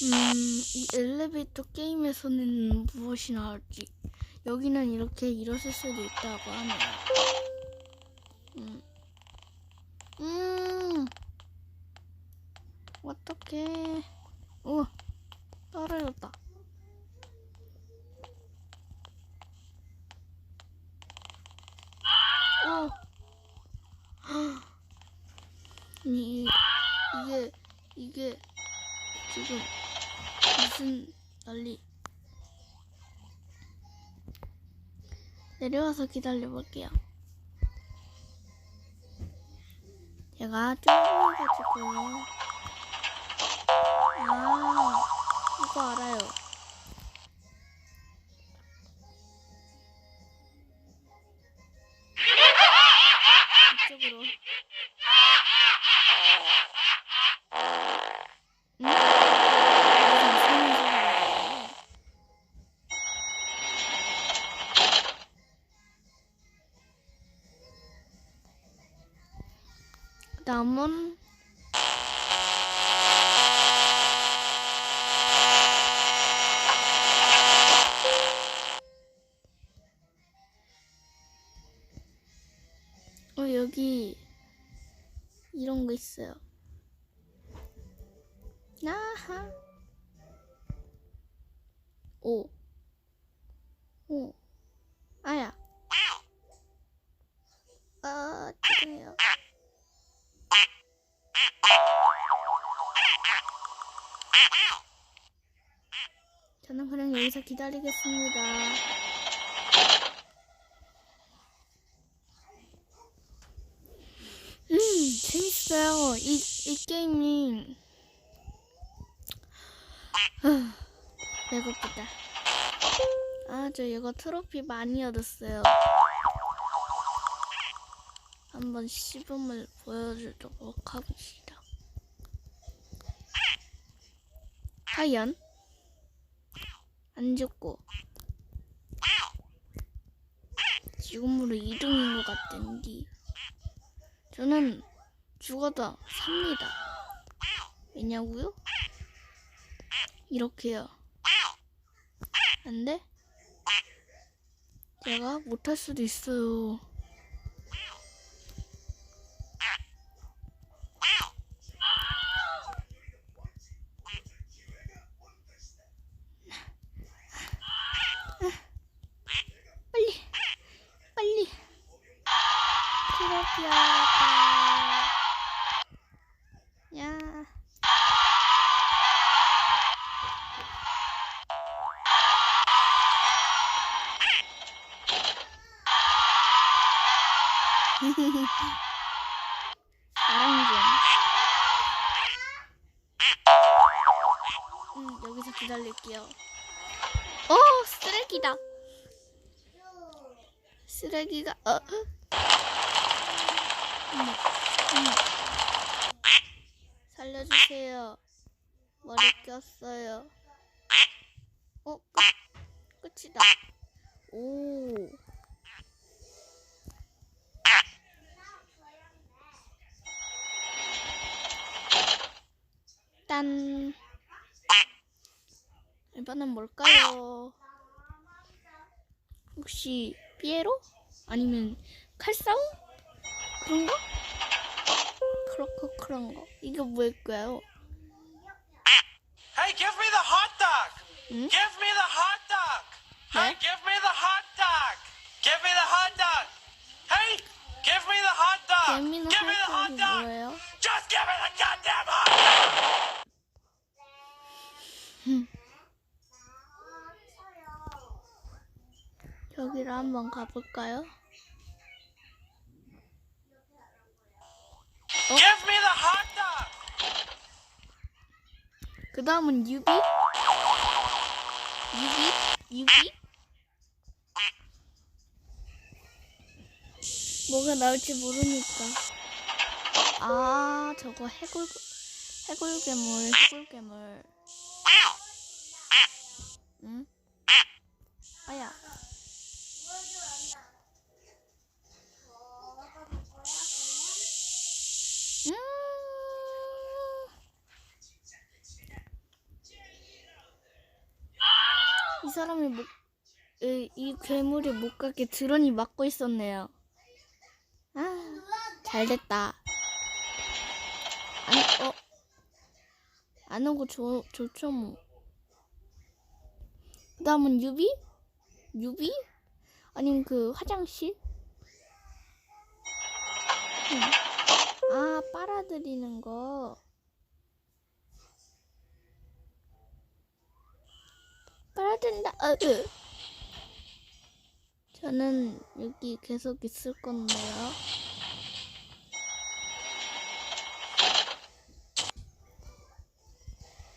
음, 이 엘리베이터 게임에서는 무엇이 나올지. 여기는 이렇게 일어설 수도 있다고 하네요. 음. 음. 어떡해. 오, 떨어졌다. 오. 아니, 이게, 이게, 지금, 무슨 난리. 내려와서 기다려볼게요. 제가 쫄아가지고. 아, 이거 알아요. 다음은 어 여기 이런 거 있어요. 기다리겠습니다. 음, 재밌어요. 이, 이 게임이. 아, 배고프다. 아, 저 이거 트로피 많이 얻었어요. 한번 시범을 보여주도록 하겠습니다. 과연 안 죽고 지금으로 2등인 것 같은데 저는 죽어도 삽니다. 왜냐고요? 이렇게요. 안 돼? 제가 못할 수도 있어요. 사랑좀. 음, 여기서 기다릴게요. 어, 쓰레기다. 쓰레기가 어. 음, 음. 살려주세요. 머리 꼈어요. 어, 끝. 끝이다. 오. 딴. 이번엔 뭘까요? 혹시 삐에로? 아니면 칼싸움? 그런 거? 그렇고 그런 거. 이게 뭘까요? Hey, give me the hot dog! 응? Give me the hot dog! Hey, give me the hot dog! Give me the hot dog! Hey, give me the hot dog! give me the hot dog! 뭐예요? Just give me the goddamn hot dog! 여기로 한번 가볼까요? Dog! 그 다음은 유비? 유비? 유비? 뭐가 나올지 모르니까. 아, 저거 해골, 해골괴물, 해골괴물. 응? 아야. 음, 사람이 못, 이, 이 괴물이 못 가게 드론이 막고 있었네요. 아, 잘 됐다. 안, 어, 안 오고 좋, 좋죠, 뭐. 그 다음은 유비? 유비? 아니면 그 화장실? 응. 아, 빨아들이는 거. 빨아들인다. 어, 으. 저는 여기 계속 있을 건데요.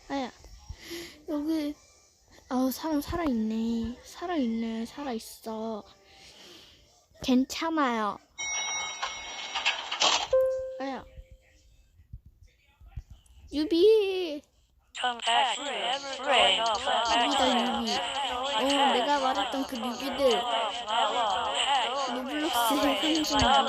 아야, 여기, 아우, 사람 살아 있네. 살아 있네. 살아 있어. 괜찮아요. 아야. 유비! Contact friend. 유비다, 유비. 어, 내가 말했던 그 유비들. 로블록스의 상징. Stop.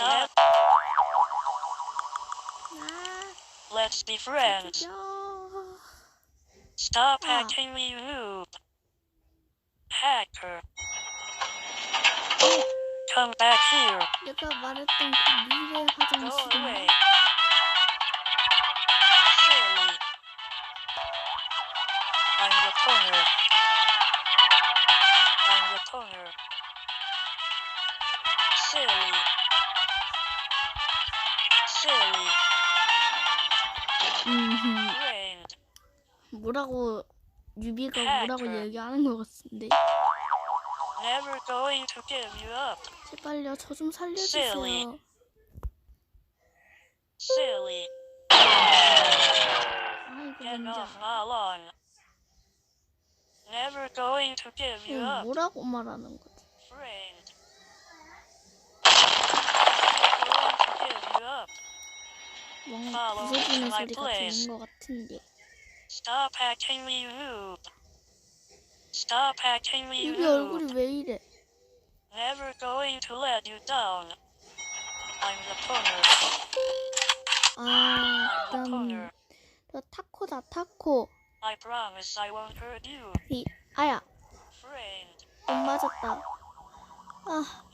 아, Let's be friends. 죽여. Stop Ah. hacking me, you noob. Hacker. Come back here. 내가 말했던 그 미래 Go 화장실. Silly. I'm the toner. I'm the toner. Silly. 음. 뭐라고 유비가 뭐라고. 얘기하는 것 같은데. Never going to give you up. 제발요, 저 좀 살려주세요. Silly. Silly. 아, 이거 Get 뭔지 off 알아. my lawn. Never going to give you 이거 up. 뭐라고 말하는 거지? Friend. Never going to give you up. 뭔가 Follow 부서지는 my 소리가 place. 들린 것 같은데. Stop hacking me, you noob. Stop me, you 유비. 얼굴이 왜 이래? Never going to let you down. I'm the toner. 아, I'm the toner. 저 타코다 타코. I promise I won't hurt you. 이 아야, Friend. 못 맞았다. 아.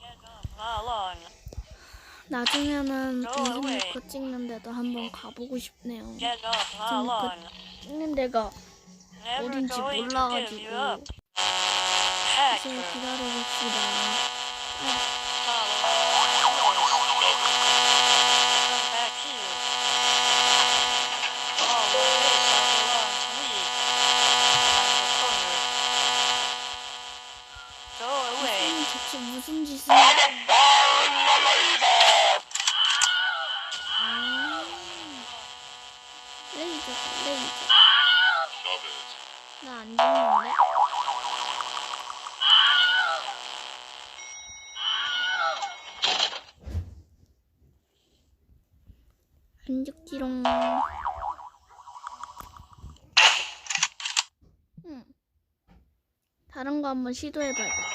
나중에는 동생네. 거 찍는 데도 한번 가보고 싶네요. Lawn. 그 찍는 데가 어딘지 몰라가지고 Hacker. 기다려봅시다. 아, 대체 무슨 짓을? 아, 레이저. 나안 죽는데? 안 죽지롱. 응. 다른 거 한번 시도해봐야겠다.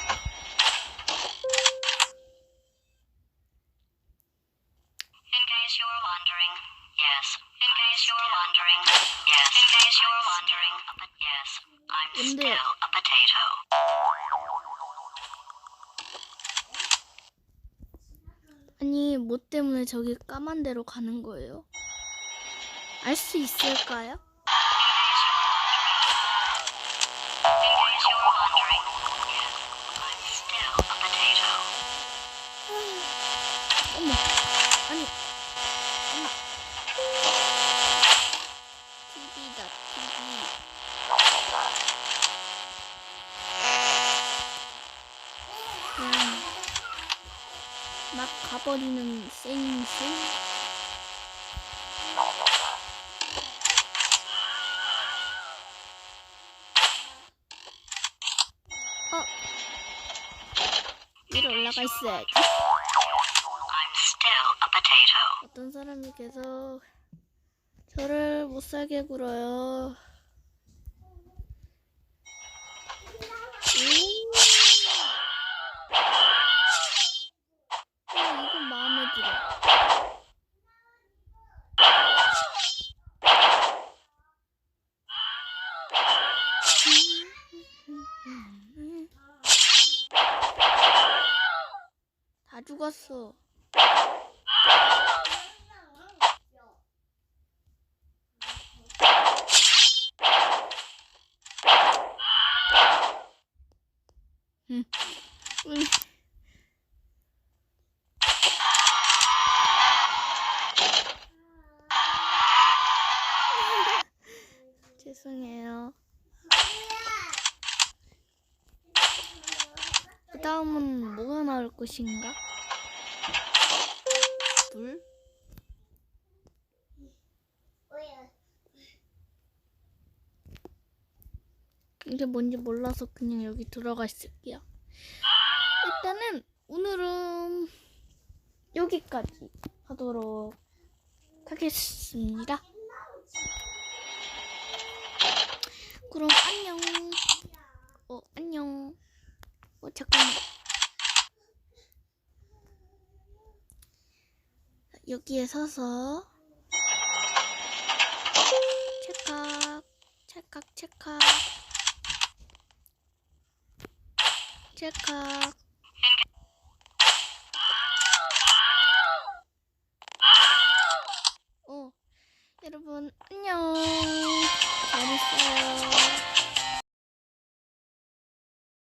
아니 뭐 때문에 저기 까만 데로 가는 거예요? 알 수 있을까요? 막 가버리는 센스 어 위로 올라가 있어야지. 어떤 사람이 계속 저를 못 살게 굴어요. 오, 어, 이건 마음에 들어. 죽었어. 죄송해요. 그 다음은 뭐가 나올 것인가? 물? 이게 뭔지 몰라서 그냥 여기 들어가 있을게요. 일단은 오늘은 여기까지 하도록 하겠습니다. 그럼 안녕. 어, 안녕. 어, 잠깐만. 여기에 서서 체크 체크 체크 체크 오 여러분 안녕. 잘했어요.